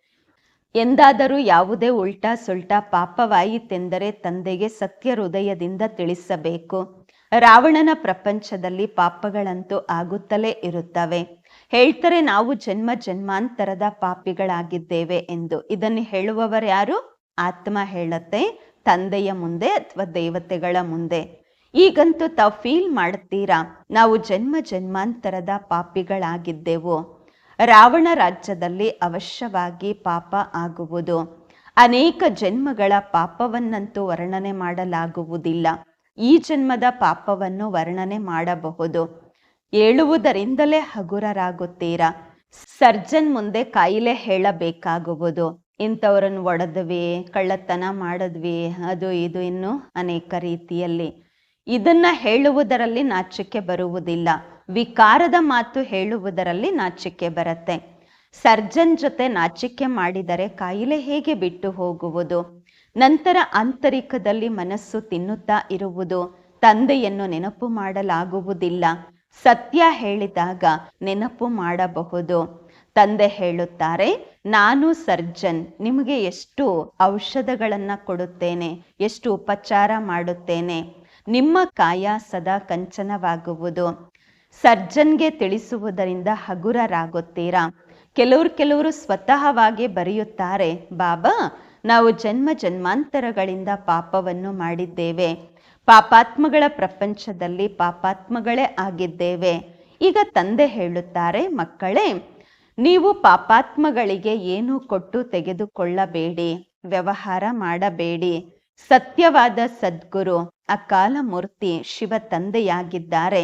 S1: ಎಂದಾದರೂ ಯಾವುದೇ ಉಲ್ಟಾ ಸುಲ್ಟಾ ಪಾಪವಾಯಿತೆಂದರೆ ತಂದೆಗೆ ಸತ್ಯ ಹೃದಯದಿಂದ ತಿಳಿಸಬೇಕು. ರಾವಣನ ಪ್ರಪಂಚದಲ್ಲಿ ಪಾಪಗಳಂತೂ ಆಗುತ್ತಲೇ ಇರುತ್ತವೆ. ಹೇಳ್ತಾರೆ ನಾವು ಜನ್ಮ ಜನ್ಮಾಂತರದ ಪಾಪಿಗಳಾಗಿದ್ದೇವೆ ಎಂದು. ಇದನ್ನು ಹೇಳುವವರು ಯಾರು? ಆತ್ಮ ಹೇಳತ್ತೆ. ತಂದೆಯ ಮುಂದೆ ಅಥವಾ ದೇವತೆಗಳ ಮುಂದೆ. ಈಗಂತೂ ತಾವು ಫೀಲ್ ಮಾಡ್ತೀರಾ? ನಾವು ಜನ್ಮ ಜನ್ಮಾಂತರದ ಪಾಪಿಗಳಾಗಿದ್ದೆವು. ರಾವಣ ರಾಜ್ಯದಲ್ಲಿ ಅವಶ್ಯವಾಗಿ ಪಾಪ ಆಗುವುದು. ಅನೇಕ ಜನ್ಮಗಳ ಪಾಪವನ್ನಂತೂ ವರ್ಣನೆ ಮಾಡಲಾಗುವುದಿಲ್ಲ. ಈ ಜನ್ಮದ ಪಾಪವನ್ನು ವರ್ಣನೆ ಮಾಡಬಹುದು. ಹೇಳುವುದರಿಂದಲೇ ಹಗುರರಾಗುತ್ತೀರಾ? ಸರ್ಜನ್ ಮುಂದೆ ಕಾಯಿಲೆ ಹೇಳಬೇಕಾಗುವುದು. ಇಂಥವರನ್ನು ಒಡೆದ್ವಿ, ಕಳ್ಳತನ ಮಾಡಿದ್ವಿ, ಅದು ಇದು ಇನ್ನು ಅನೇಕ ರೀತಿಯಲ್ಲಿ. ಇದನ್ನ ಹೇಳುವುದರಲ್ಲಿ ನಾಚಿಕೆ ಬರುವುದಿಲ್ಲ. ವಿಕಾರದ ಮಾತು ಹೇಳುವುದರಲ್ಲಿ ನಾಚಿಕೆ ಬರುತ್ತೆ. ಸರ್ಜನ್ ಜೊತೆ ನಾಚಿಕೆ ಮಾಡಿದರೆ ಕಾಯಿಲೆ ಹೇಗೆ ಬಿಟ್ಟು ಹೋಗುವುದು? ನಂತರ ಆಂತರಿಕದಲ್ಲಿ ಮನಸ್ಸು ತಿನ್ನುತ್ತಾ ಇರುವುದು, ತಂದೆಯನ್ನು ನೆನಪು ಮಾಡಲಾಗುವುದಿಲ್ಲ. ಸತ್ಯ ಹೇಳಿದಾಗ ನೆನಪು ಮಾಡಬಹುದು. ತಂದೆ ಹೇಳುತ್ತಾರೆ, ನಾನು ಸರ್ಜನ್, ನಿಮಗೆ ಎಷ್ಟು ಔಷಧಗಳನ್ನು ಕೊಡುತ್ತೇನೆ, ಎಷ್ಟು ಉಪಚಾರ ಮಾಡುತ್ತೇನೆ, ನಿಮ್ಮ ಕಾಯ ಸದಾ ಕಂಚನವಾಗುವುದು. ಸರ್ಜನ್ಗೆ ತಿಳಿಸುವುದರಿಂದ ಹಗುರರಾಗುತ್ತೀರಾ? ಕೆಲವರು ಕೆಲವರು ಸ್ವತಃವಾಗಿ ಬರೆಯುತ್ತಾರೆ, ಬಾಬಾ, ನಾವು ಜನ್ಮ ಜನ್ಮಾಂತರಗಳಿಂದ ಪಾಪವನ್ನು ಮಾಡಿದ್ದೇವೆ. ಪಾಪಾತ್ಮಗಳ ಪ್ರಪಂಚದಲ್ಲಿ ಪಾಪಾತ್ಮಗಳೇ ಆಗಿದ್ದೇವೆ. ಈಗ ತಂದೆ ಹೇಳುತ್ತಾರೆ, ಮಕ್ಕಳೇ, ನೀವು ಪಾಪಾತ್ಮಗಳಿಗೆ ಏನು ಕೊಟ್ಟು ತೆಗೆದುಕೊಳ್ಳಬೇಡಿ, ವ್ಯವಹಾರ ಮಾಡಬೇಡಿ. ಸತ್ಯವಾದ ಸದ್ಗುರು, ಅಕಾಲ ಮೂರ್ತಿ, ಶಿವ ತಂದೆಯಾಗಿದ್ದಾರೆ.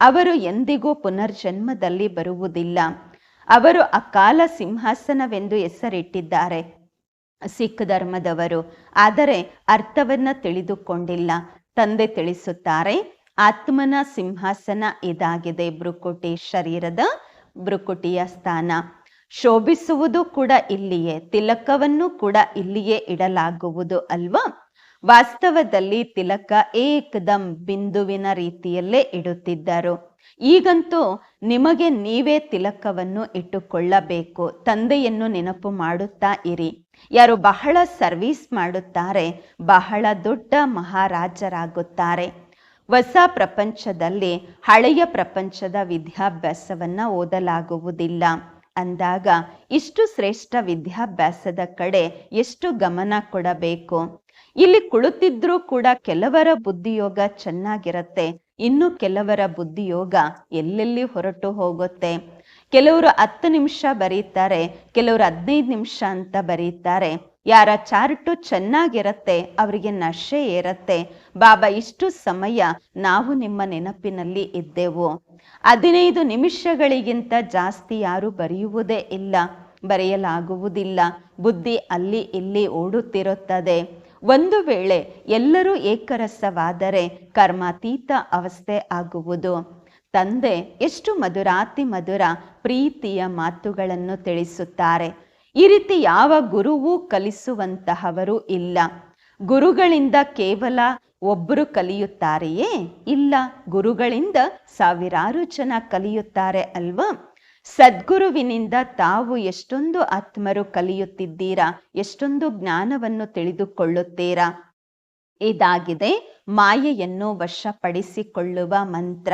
S1: ಅವರು ಎಂದಿಗೂ ಪುನರ್ಜನ್ಮದಲ್ಲಿ ಬರುವುದಿಲ್ಲ. ಅವರು ಅಕಾಲ ಸಿಂಹಾಸನವೆಂದು ಹೆಸರಿಟ್ಟಿದ್ದಾರೆ. ಸಿಖ್ ಧರ್ಮದವರು, ಆದರೆ ಅರ್ಥವನ್ನ ತಿಳಿದುಕೊಂಡಿಲ್ಲ. ತಂದೆ ತಿಳಿಸುತ್ತಾರೆ, ಆತ್ಮನ ಸಿಂಹಾಸನ ಇದಾಗಿದೆ ಬ್ರುಕುಟಿ ಶರೀರದ ಬ್ರುಕುಟಿಯ ಸ್ಥಾನ. ಶೋಭಿಸುವುದು ಕೂಡ ಇಲ್ಲಿಯೇ, ತಿಲಕವನ್ನು ಕೂಡ ಇಲ್ಲಿಯೇ ಇಡಲಾಗುವುದು ಅಲ್ವಾ? ವಾಸ್ತವದಲ್ಲಿ ತಿಲಕ ಏಕದಂ ಬಿಂದುವಿನ ರೀತಿಯಲ್ಲೇ ಇಡುತ್ತಿದ್ದರು. ಈಗಂತೂ ನಿಮಗೆ ನೀವೇ ತಿಲಕವನ್ನು ಇಟ್ಟುಕೊಳ್ಳಬೇಕು, ತಂದೆಯನ್ನು ನೆನಪು ಮಾಡುತ್ತಾ ಇರಿ. ಯಾರು ಬಹಳ ಸರ್ವಿಸ್ ಮಾಡುತ್ತಾರೆ, ಬಹಳ ದೊಡ್ಡ ಮಹಾರಾಜರಾಗುತ್ತಾರೆ. ಹೊಸ ಪ್ರಪಂಚದಲ್ಲಿ ಹಳೆಯ ಪ್ರಪಂಚದ ವಿದ್ಯಾಭ್ಯಾಸವನ್ನು ಓದಲಾಗುವುದಿಲ್ಲ. ಅಂದಾಗ ಇಷ್ಟು ಶ್ರೇಷ್ಠ ವಿದ್ಯಾಭ್ಯಾಸದ ಕಡೆ ಎಷ್ಟು ಗಮನ ಕೊಡಬೇಕು? ಇಲ್ಲಿ ಕುಳಿತಿದ್ರೂ ಕೂಡ ಕೆಲವರ ಬುದ್ಧಿಯೋಗ ಚೆನ್ನಾಗಿರುತ್ತೆ, ಇನ್ನು ಕೆಲವರ ಬುದ್ಧಿಯೋಗ ಎಲ್ಲೆಲ್ಲಿ ಹೊರಟು ಹೋಗುತ್ತೆ? ಕೆಲವರು ಹತ್ತು ನಿಮಿಷ ಬರೀತಾರೆ, ಕೆಲವರು ಹದಿನೈದು ನಿಮಿಷ ಅಂತ ಬರೀತಾರೆ. ಯಾರ ಚಾರ್ಟು ಚೆನ್ನಾಗಿರತ್ತೆ, ಅವರಿಗೆ ನಶೆ ಏರತ್ತೆ. ಬಾಬಾ, ಇಷ್ಟು ಸಮಯ ನಾವು ನಿಮ್ಮ ನೆನಪಿನಲ್ಲಿ ಇದ್ದೆವು. ಹದಿನೈದು ನಿಮಿಷಗಳಿಗಿಂತ ಜಾಸ್ತಿ ಯಾರು ಬರೆಯುವುದೇ ಇಲ್ಲ, ಬರೆಯಲಾಗುವುದಿಲ್ಲ. ಬುದ್ಧಿ ಅಲ್ಲಿ ಇಲ್ಲಿ ಓಡುತ್ತಿರುತ್ತದೆ. ಒಂದು ವೇಳೆ ಎಲ್ಲರೂ ಏಕರಸವಾದರೆ ಕರ್ಮಾತೀತ ಅವಸ್ಥೆ ಆಗುವುದು. ತಂದೆ ಎಷ್ಟು ಮಧುರಾತಿ ಮಧುರ ಪ್ರೀತಿಯ ಮಾತುಗಳನ್ನು ತಿಳಿಸುತ್ತಾರೆ. ಈ ರೀತಿ ಯಾವ ಗುರುವೂ ಕಲಿಸುವಂತಹವರು ಇಲ್ಲ. ಗುರುಗಳಿಂದ ಕೇವಲ ಒಬ್ಬರು ಕಲಿಯುತ್ತಾರೆಯೇ? ಇಲ್ಲ. ಗುರುಗಳಿಂದ ಸಾವಿರಾರು ಜನ ಕಲಿಯುತ್ತಾರೆ ಅಲ್ವಾ? ಸದ್ಗುರುವಿನಿಂದ ತಾವು ಎಷ್ಟೊಂದು ಆತ್ಮರು ಕಲಿಯುತ್ತಿದ್ದೀರಾ? ಎಷ್ಟೊಂದು ಜ್ಞಾನವನ್ನು ತಿಳಿದುಕೊಳ್ಳುತ್ತೀರಾ? ಇದಾಗಿದೆ ಮಾಯೆಯನ್ನು ವಶಪಡಿಸಿಕೊಳ್ಳುವ ಮಂತ್ರ.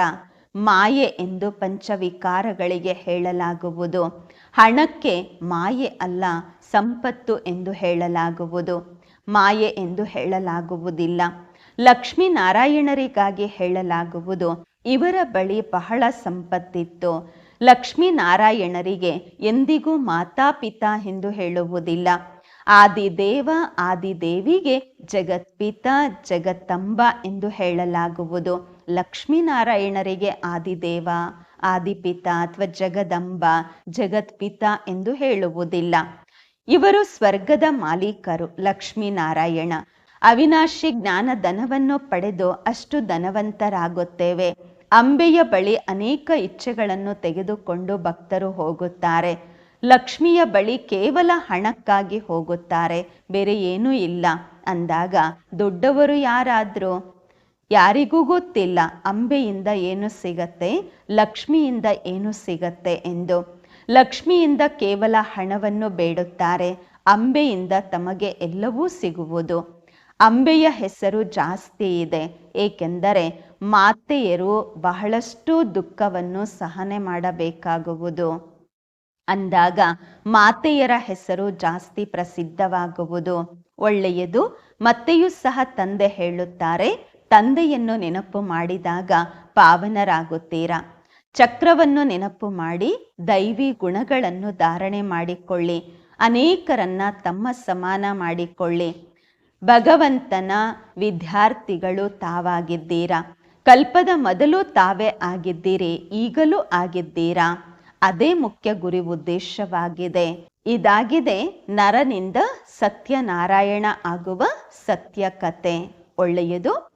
S1: ಮಾಯೆ ಎಂದು ಪಂಚವಿಕಾರಗಳಿಗೆ ಹೇಳಲಾಗುವುದು. ಹಣಕ್ಕೆ ಮಾಯೆ ಅಲ್ಲ, ಸಂಪತ್ತು ಎಂದು ಹೇಳಲಾಗುವುದು. ಮಾಯೆ ಎಂದು ಹೇಳಲಾಗುವುದಿಲ್ಲ. ಲಕ್ಷ್ಮೀನಾರಾಯಣರಿಗಾಗಿ ಹೇಳಲಾಗುವುದು. ಇವರ ಬಳಿ ಬಹಳ ಸಂಪತ್ತಿತ್ತು. ಲಕ್ಷ್ಮೀನಾರಾಯಣರಿಗೆ ಎಂದಿಗೂ ಮಾತಾ ಪಿತಾ ಎಂದು ಹೇಳುವುದಿಲ್ಲ. ಆದಿದೇವ ಆದಿದೇವಿಗೆ ಜಗತ್ಪಿತ ಜಗತ್ತಂಬ ಎಂದು ಹೇಳಲಾಗುವುದು. ಲಕ್ಷ್ಮೀನಾರಾಯಣರಿಗೆ ಆದಿದೇವ, ಆದಿಪಿತ ಅಥವಾ ಜಗದಂಬ, ಜಗತ್ಪಿತ ಎಂದು ಹೇಳುವುದಿಲ್ಲ. ಇವರು ಸ್ವರ್ಗದ ಮಾಲೀಕರು ಲಕ್ಷ್ಮೀನಾರಾಯಣ. ಅವಿನಾಶಿ ಜ್ಞಾನ ಧನವನ್ನು ಪಡೆದು ಅಷ್ಟು ಧನವಂತರಾಗುತ್ತೇವೆ. ಅಂಬೆಯ ಬಳಿ ಅನೇಕ ಇಚ್ಛೆಗಳನ್ನು ತೆಗೆದುಕೊಂಡು ಭಕ್ತರು ಹೋಗುತ್ತಾರೆ. ಲಕ್ಷ್ಮಿಯ ಬಳಿ ಕೇವಲ ಹಣಕ್ಕಾಗಿ ಹೋಗುತ್ತಾರೆ, ಬೇರೆ ಏನೂ ಇಲ್ಲ. ಅಂದಾಗ, ದೊಡ್ಡವರು ಯಾರಾದರೂ ಯಾರಿಗೂ ಗೊತ್ತಿಲ್ಲ, ಅಂಬೆಯಿಂದ ಏನು ಸಿಗತ್ತೆ, ಲಕ್ಷ್ಮಿಯಿಂದ ಏನು ಸಿಗತ್ತೆ ಎಂದು. ಲಕ್ಷ್ಮಿಯಿಂದ ಕೇವಲ ಹಣವನ್ನು ಬೇಡುತ್ತಾರೆ, ಅಂಬೆಯಿಂದ ತಮಗೆ ಎಲ್ಲವೂ ಸಿಗುವುದು. ಅಂಬೆಯ ಹೆಸರು ಜಾಸ್ತಿ ಇದೆ, ಏಕೆಂದರೆ ಮಾತೆಯರು ಬಹಳಷ್ಟು ದುಃಖವನ್ನು ಸಹನೆ ಮಾಡಬೇಕಾಗುವುದು. ಅಂದಾಗ ಮಾತೆಯರ ಹೆಸರು ಜಾಸ್ತಿ ಪ್ರಸಿದ್ಧವಾಗುವುದು. ಒಳ್ಳೆಯದು, ಮತ್ತೆಯೂ ಸಹ ತಂದೆ ಹೇಳುತ್ತಾರೆ ತಂದೆಯನ್ನು ನೆನಪು ಮಾಡಿದಾಗ ಪಾವನರಾಗುತ್ತೀರಾ? ಚಕ್ರವನ್ನು ನೆನಪು ಮಾಡಿ, ದೈವಿ ಗುಣಗಳನ್ನು ಧಾರಣೆ ಮಾಡಿಕೊಳ್ಳಿ, ಅನೇಕರನ್ನ ತಮ್ಮ ಸಮಾನ ಮಾಡಿಕೊಳ್ಳಿ. ಭಗವಂತನ ವಿದ್ಯಾರ್ಥಿಗಳು ತಾವಾಗಿದ್ದೀರಾ? ಕಲ್ಪದ ಮೊದಲು ತಾವೇ ಆಗಿದ್ದೀರಿ, ಈಗಲೂ ಆಗಿದ್ದೀರಾ? ಅದೇ ಮುಖ್ಯ ಗುರಿ ಉದ್ದೇಶವಾಗಿದೆ. ಇದಾಗಿದೆ ನರನಿಂದ ಸತ್ಯನಾರಾಯಣ ಆಗುವ ಸತ್ಯ ಕತೆ ಒಳ್ಳೆಯದು.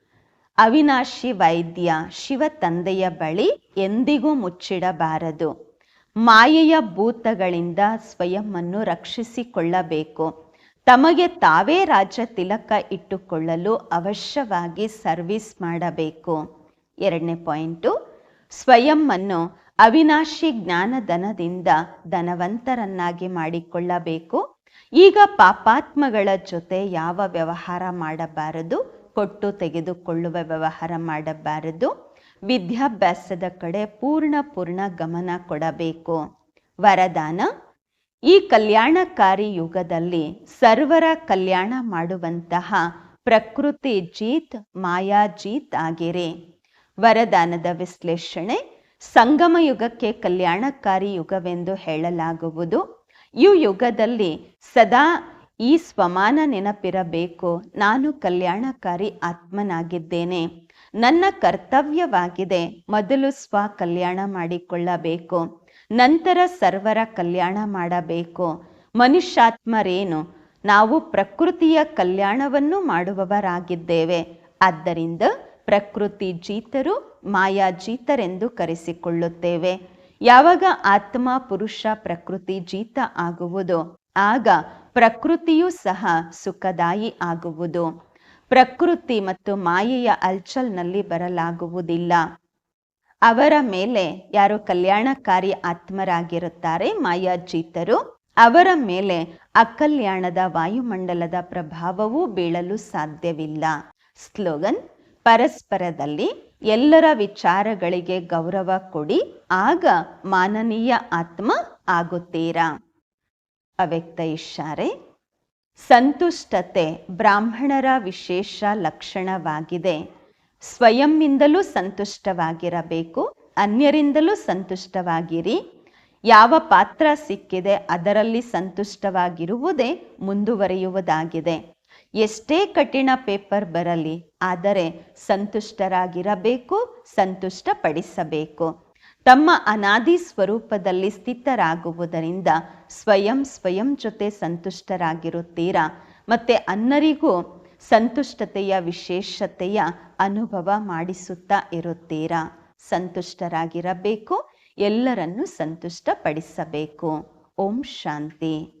S1: ಅವಿನಾಶಿ ವೈದ್ಯ ಶಿವ ತಂದೆಯ ಬಳಿ ಎಂದಿಗೂ ಮುಚ್ಚಿಡಬಾರದು. ಮಾಯೆಯ ಭೂತಗಳಿಂದ ಸ್ವಯಂವನ್ನು ರಕ್ಷಿಸಿಕೊಳ್ಳಬೇಕು. ತಮಗೆ ತಾವೇ ರಾಜ್ಯ ತಿಲಕ ಇಟ್ಟುಕೊಳ್ಳಲು ಅವಶ್ಯವಾಗಿ ಸರ್ವಿಸ್ ಮಾಡಬೇಕು. ಎರಡನೇ ಪಾಯಿಂಟು ಸ್ವಯಂವನ್ನು ಅವಿನಾಶಿ ಜ್ಞಾನಧನದಿಂದ ಧನವಂತರನ್ನಾಗಿ ಮಾಡಿಕೊಳ್ಳಬೇಕು. ಈಗ ಪಾಪಾತ್ಮಗಳ ಜೊತೆ ಯಾವ ವ್ಯವಹಾರ ಮಾಡಬಾರದು? ಕೊಟ್ಟು ತೆಗೆದುಕೊಳ್ಳುವ ವ್ಯವಹಾರ ಮಾಡಬಾರದು. ವಿದ್ಯಾಭ್ಯಾಸದ ಕಡೆ ಪೂರ್ಣ ಪೂರ್ಣ ಗಮನ ಕೊಡಬೇಕು. ವರದಾನ, ಈ ಕಲ್ಯಾಣಕಾರಿ ಯುಗದಲ್ಲಿ ಸರ್ವರ ಕಲ್ಯಾಣ ಮಾಡುವಂತಹ ಪ್ರಕೃತಿ ಜೀತ್ ಮಾಯಾಜೀತ್ ಆಗಿರಿ. ವರದಾನದ ವಿಶ್ಲೇಷಣೆ, ಸಂಗಮ ಯುಗಕ್ಕೆ ಕಲ್ಯಾಣಕಾರಿ ಯುಗವೆಂದು ಹೇಳಲಾಗುವುದು. ಈ ಯುಗದಲ್ಲಿ ಸದಾ ಈ ಸ್ವಮಾನ ನೆನಪಿರಬೇಕು. ನಾನು ಕಲ್ಯಾಣಕಾರಿ ಆತ್ಮನಾಗಿದ್ದೇನೆ. ನನ್ನ ಕರ್ತವ್ಯವಾಗಿದೆ ಮೊದಲು ಸ್ವ ಕಲ್ಯಾಣ ಮಾಡಿಕೊಳ್ಳಬೇಕು. ನಂತರ ಸರ್ವರ ಕಲ್ಯಾಣ ಮಾಡಬೇಕು. ಮನುಷ್ಯಾತ್ಮರೇನು? ನಾವು ಪ್ರಕೃತಿಯ ಕಲ್ಯಾಣವನ್ನು ಮಾಡುವವರಾಗಿದ್ದೇವೆ. ಆದ್ದರಿಂದ ಪ್ರಕೃತಿ ಜೀತರು ಮಾಯಾ ಜೀತರೆಂದು ಕರೆಸಿಕೊಳ್ಳುತ್ತೇವೆ. ಯಾವಾಗ ಆತ್ಮ ಪುರುಷ ಪ್ರಕೃತಿ ಜೀತ ಆಗುವುದು? ಆಗ ಪ್ರಕೃತಿಯೂ ಸಹ ಸುಖದಾಯಿ ಆಗುವುದು. ಪ್ರಕೃತಿ ಮತ್ತು ಮಾಯೆಯ ಅಲ್ಚಲ್ನಲ್ಲಿ ಬರಲಾಗುವುದಿಲ್ಲ. ಅವರ ಮೇಲೆ ಯಾರು ಕಲ್ಯಾಣಕಾರಿ ಆತ್ಮರಾಗಿರುತ್ತಾರೆ? ಮಾಯಾಜೀತರು. ಅವರ ಮೇಲೆ ಅಕಲ್ಯಾಣದ ವಾಯುಮಂಡಲದ ಪ್ರಭಾವವೂ ಬೀಳಲು ಸಾಧ್ಯವಿಲ್ಲ. ಸ್ಲೋಗನ್, ಪರಸ್ಪರದಲ್ಲಿ ಎಲ್ಲರ ವಿಚಾರಗಳಿಗೆ ಗೌರವ ಕೊಡಿ, ಆಗ ಮಾನನೀಯ ಆತ್ಮ ಆಗುತ್ತೀರಾ? ಅವ್ಯಕ್ತ ಇಶಾರೆ ಸಂತುಷ್ಟತೆ ಬ್ರಾಹ್ಮಣರ ವಿಶೇಷ ಲಕ್ಷಣವಾಗಿದೆ. ಸ್ವಯಂಯಿಂದಲೂ ಸಂತುಷ್ಟವಾಗಿರಬೇಕು, ಅನ್ಯರಿಂದಲೂ ಸಂತುಷ್ಟವಾಗಿರಿ. ಯಾವ ಪಾತ್ರ ಸಿಕ್ಕಿದೆ ಅದರಲ್ಲಿ ಸಂತುಷ್ಟವಾಗಿರುವುದೇ ಮುಂದುವರಿಯುವುದಾಗಿದೆ. ಎಷ್ಟೇ ಕಠಿಣ ಪೇಪರ್ ಬರಲಿ, ಆದರೆ ಸಂತುಷ್ಟರಾಗಿರಬೇಕು, ಸಂತುಷ್ಟಪಡಿಸಬೇಕು. ತಮ್ಮ ಅನಾದಿ ಸ್ವರೂಪದಲ್ಲಿ ಸ್ಥಿತರಾಗುವುದರಿಂದ ಸ್ವಯಂ ಸ್ವಯಂ ಜೊತೆ ಸಂತುಷ್ಟರಾಗಿರುತ್ತೀರಾ? ಮತ್ತೆ ಅನ್ನರಿಗೂ ಸಂತುಷ್ಟತೆಯ ವಿಶೇಷತೆಯ ಅನುಭವ ಮಾಡಿಸುತ್ತಾ ಇರುತ್ತೀರಾ? ಸಂತುಷ್ಟರಾಗಿರಬೇಕು, ಎಲ್ಲರನ್ನೂ ಸಂತುಷ್ಟಪಡಿಸಬೇಕು. ಓಂ ಶಾಂತಿ.